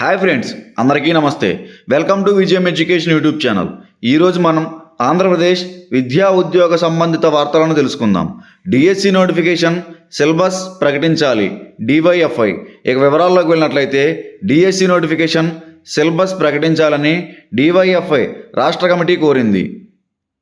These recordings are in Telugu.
హాయ్ ఫ్రెండ్స్ అందరికీ నమస్తే. Welcome to Vijayam education YouTube channel. ఈరోజు మనం ఆంధ్రప్రదేశ్ విద్యా ఉద్యోగ సంబంధిత వార్తలను తెలుసుకుందాం. డిఎస్సి నోటిఫికేషన్ సిలబస్ ప్రకటించాలి డివైఎఫ్ఐ ఇక వివరాల్లోకి వెళ్ళినట్లయితే డిఎస్సి నోటిఫికేషన్ సిలబస్ ప్రకటించాలని డివైఎఫ్ఐ రాష్ట్ర కమిటీ కోరింది.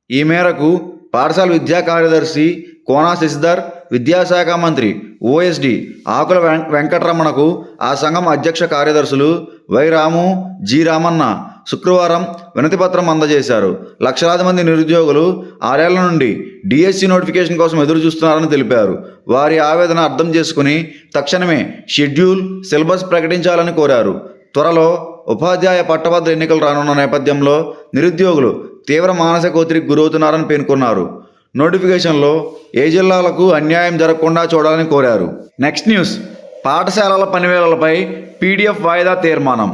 ఈ మేరకు పాఠశాల విద్యా కార్యదర్శి కోనా శశిధర్ విద్యాశాఖ మంత్రి ఓఎస్డి ఆకుల వెం వెంకటరమణకు ఆ సంఘం అధ్యక్ష కార్యదర్శులు వై రాము జి రామన్న శుక్రవారం వినతిపత్రం అందజేశారు. లక్షలాది మంది నిరుద్యోగులు ఆరేళ్ళ నుండి డిఎస్సి నోటిఫికేషన్ కోసం ఎదురు చూస్తున్నారని తెలిపారు. వారి ఆవేదన అర్థం చేసుకుని తక్షణమే షెడ్యూల్ సిలబస్ ప్రకటించాలని కోరారు. త్వరలో ఉపాధ్యాయ పట్టభద్ర ఎన్నికలు రానున్న నేపథ్యంలో నిరుద్యోగులు తీవ్ర మానసిక ఒత్తిడికి గురవుతున్నారని పేర్కొన్నారు. నోటిఫికేషన్లో ఏ జిల్లాలకు అన్యాయం జరగకుండా చూడాలని కోరారు. నెక్స్ట్ న్యూస్ పాఠశాలల పనివేళలపై పీడిఎఫ్ వాయిదా తీర్మానం.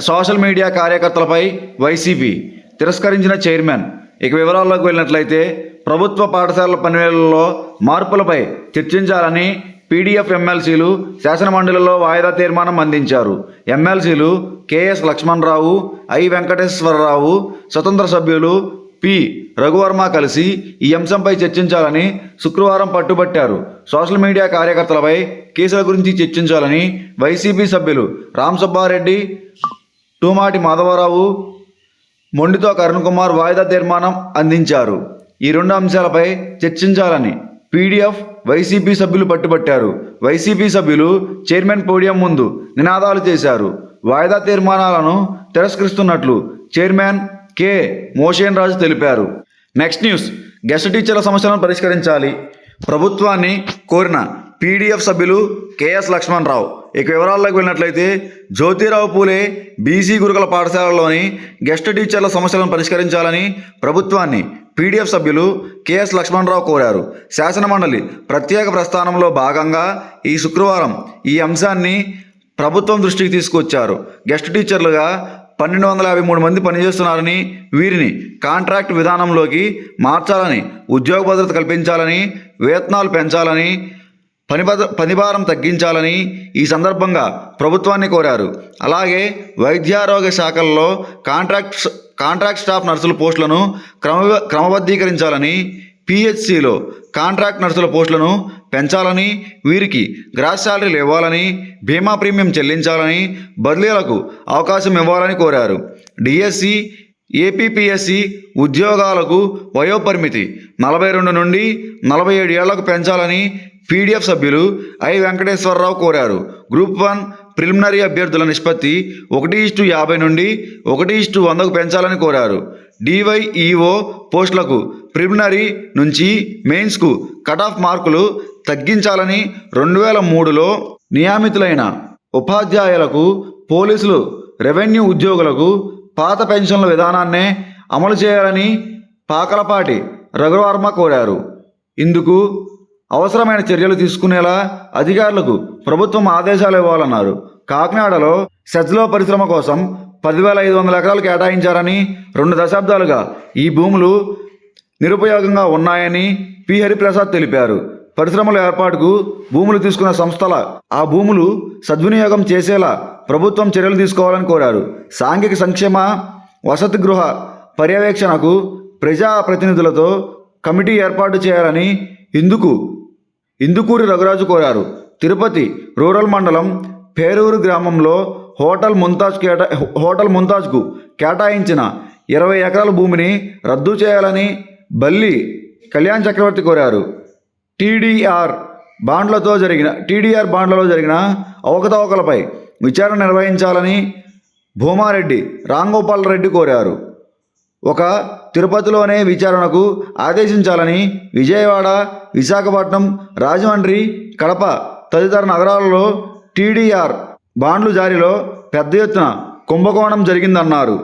సోషల్ మీడియా కార్యకర్తలపై వైసీపీ తిరస్కరించిన చైర్మన్. ఇక వివరాల్లోకి వెళ్ళినట్లయితే ప్రభుత్వ పాఠశాలల పనివేళల్లో మార్పులపై చర్చించాలని పీడీఎఫ్ ఎమ్మెల్సీలు శాసనమండలిలో వాయిదా తీర్మానం అందించారు. ఎమ్మెల్సీలు కెఎస్ లక్ష్మణరావు ఐ వెంకటేశ్వరరావు స్వతంత్ర సభ్యులు పి. రఘువర్మ కలిసి ఈ అంశంపై చర్చించాలని శుక్రవారం పట్టుబట్టారు. సోషల్ మీడియా కార్యకర్తలపై కేసుల గురించి చర్చించాలని వైసీపీ సభ్యులు రామ్ సుబ్బారెడ్డి టూమాటి మాధవరావు మొండితో కరుణ్ కుమార్ వాయిదా తీర్మానం అందించారు. ఈ రెండు అంశాలపై చర్చించాలని పీడీఎఫ్ వైసీపీ సభ్యులు పట్టుబట్టారు. వైసీపీ సభ్యులు చైర్మన్ పోడియం ముందు నినాదాలు చేశారు. వాయిదా తీర్మానాలను తిరస్కరిస్తున్నట్లు చైర్మన్ కె. మోషేన్ రాజు తెలిపారు. Next news. గెస్ట్ టీచర్ల సమస్యలను పరిష్కరించాలి. ప్రభుత్వాన్ని కోరిన పీడీఎఫ్ సభ్యులు కేఎస్ లక్ష్మణరావు ఇక వివరాల్లోకి వెళ్ళినట్లయితే జ్యోతిరావు పూలే బీసీ గురుకుల పాఠశాలలోని గెస్ట్ టీచర్ల సమస్యలను పరిష్కరించాలని ప్రభుత్వాన్ని పీడీఎఫ్ సభ్యులు కెఎస్ లక్ష్మణరావు కోరారు. శాసనమండలి ప్రత్యేక ప్రస్థానంలో భాగంగా ఈ శుక్రవారం ఈ అంశాన్ని ప్రభుత్వం దృష్టికి తీసుకొచ్చారు గెస్ట్ టీచర్లుగా పన్నెండు వందల యాభై మూడు మంది పనిచేస్తున్నారని వీరిని కాంట్రాక్ట్ విధానంలోకి మార్చాలని ఉద్యోగ భద్రత కల్పించాలని వేతనాలు పెంచాలని పని పనిభారం తగ్గించాలని ఈ సందర్భంగా ప్రభుత్వాన్ని కోరారు. అలాగే వైద్యారోగ్య శాఖల్లో కాంట్రాక్ట్ కాంట్రాక్ట్ స్టాఫ్ నర్సుల పోస్టులను క్రమ క్రమబద్ధీకరించాలని పిహెచ్సిలో కాంట్రాక్ట్ నర్సుల పోస్టులను పెంచాలని వీరికి గ్రాస్ శాలరీలు ఇవ్వాలని బీమా ప్రీమియం చెల్లించాలని బదిలీలకు అవకాశం ఇవ్వాలని కోరారు. డిఎస్సి ఏపీపీఎస్సి ఉద్యోగాలకు వయోపరిమితి నలభై రెండు నుండి నలభై ఏడు ఏళ్ళకు పెంచాలని పీడీఎఫ్ సభ్యులు ఐ వెంకటేశ్వరరావు కోరారు. గ్రూప్ వన్ ప్రిలిమినరీ అభ్యర్థుల నిష్పత్తి ఒకటి ఇస్టు యాభై నుండి ఒకటి ఇస్టు వందకు పెంచాలని కోరారు. డివైఈఓ పోస్టులకు ప్రిలిమినరీ నుంచి మెయిన్స్కు కట్ ఆఫ్ మార్కులు తగ్గించాలని రెండు వేల మూడులో నియామితులైన ఉపాధ్యాయులకు పోలీసులు రెవెన్యూ ఉద్యోగులకు పాత పెన్షన్ల విధానాన్నే అమలు చేయాలని పాకలపాటి రఘువర్మ కోరారు. ఇందుకు అవసరమైన చర్యలు తీసుకునేలా అధికారులకు ప్రభుత్వం ఆదేశాలు ఇవ్వాలన్నారు. కాకినాడలో సెజ్లో పరిశ్రమ కోసం పదివేల ఐదు వందల ఎకరాలు కేటాయించారని రెండు దశాబ్దాలుగా ఈ భూములు నిరుపయోగంగా ఉన్నాయని పి. హరిప్రసాద్ తెలిపారు. పరిశ్రమల ఏర్పాటుకు భూములు తీసుకున్న సంస్థల ఆ భూములు సద్వినియోగం చేసేలా ప్రభుత్వం చర్యలు తీసుకోవాలని కోరారు. సాంఘిక సంక్షేమ వసతి గృహ పర్యవేక్షణకు ప్రజా ప్రతినిధులతో కమిటీ ఏర్పాటు చేయాలని ఇందుకు ఇందుకూరి రఘురాజు కోరారు. తిరుపతి రూరల్ మండలం పేరూరు గ్రామంలో హోటల్ ముంతాజ్ కేటా హోటల్ ముంతాజ్కు కేటాయించిన ఇరవై ఎకరాల భూమిని రద్దు చేయాలని బల్లి కళ్యాణ్ చక్రవర్తి కోరారు. టీడీఆర్ బాండ్లతో జరిగిన టీడీఆర్ బాండ్లలో జరిగిన అవకతవకలపై విచారణ నిర్వహించాలని భూమారెడ్డి రాంగోపాల్ రెడ్డి కోరారు. ఒక తిరుపతిలోనే విచారణకు ఆదేశించాలని విజయవాడ విశాఖపట్నం రాజమండ్రి కడప తదితర నగరాలలో టీడీఆర్ బాండ్లు జారీలో పెద్ద ఎత్తున కుంభకోణం జరిగిందన్నారు.